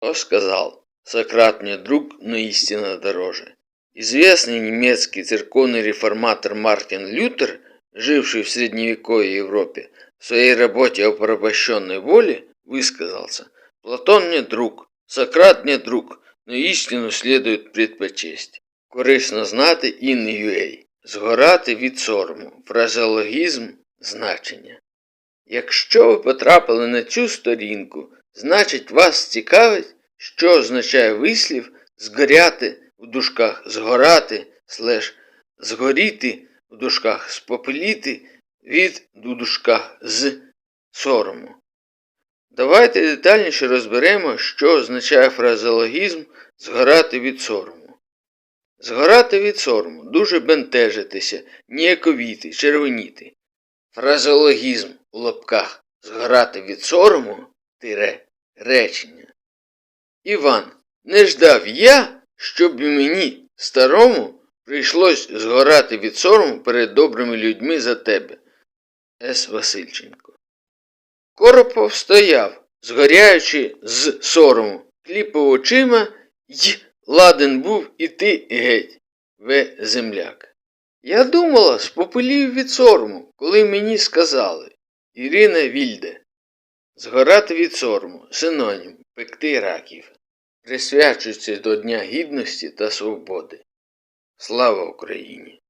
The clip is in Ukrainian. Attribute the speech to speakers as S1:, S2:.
S1: Кто сказал? Сократ мне друг, но истина дороже. Известный немецкий церковный реформатор Мартин Лютер, живший в средневековой Европе, в своей работе о порабощенной воле высказался «Платон мне друг, Сократ мне друг, но истину следует предпочесть». Корисно знати ін.ua. Згорати від сорому. Фразеологізм значення. Якщо ви потрапили на цю сторінку, значить вас цікавить, що означає вислів згоряти в дужках згорати, слеш згоріти в дужках спопеліти від дужках з сорому. Давайте детальніше розберемо, що означає фразеологізм згорати від сорому. Згорати від сорому, дуже бентежитися, ніяковіти, червоніти. Фразеологізм у лапках згорати від сорому тире речення. Іван, не ждав я, щоб мені, старому, прийшлось згорати від сорому перед добрими людьми за тебе. С. Васильченко. Коропов стояв, згоряючи з сорому, кліпав очима й ладен був іти геть. В. Земляк. Я думала, спопелів від сорому, коли мені сказали. Ірина Вільде. Згорати від сорому. Синонім. Пекти раків. Присвячується до Дня Гідності та Свободи. Слава Україні!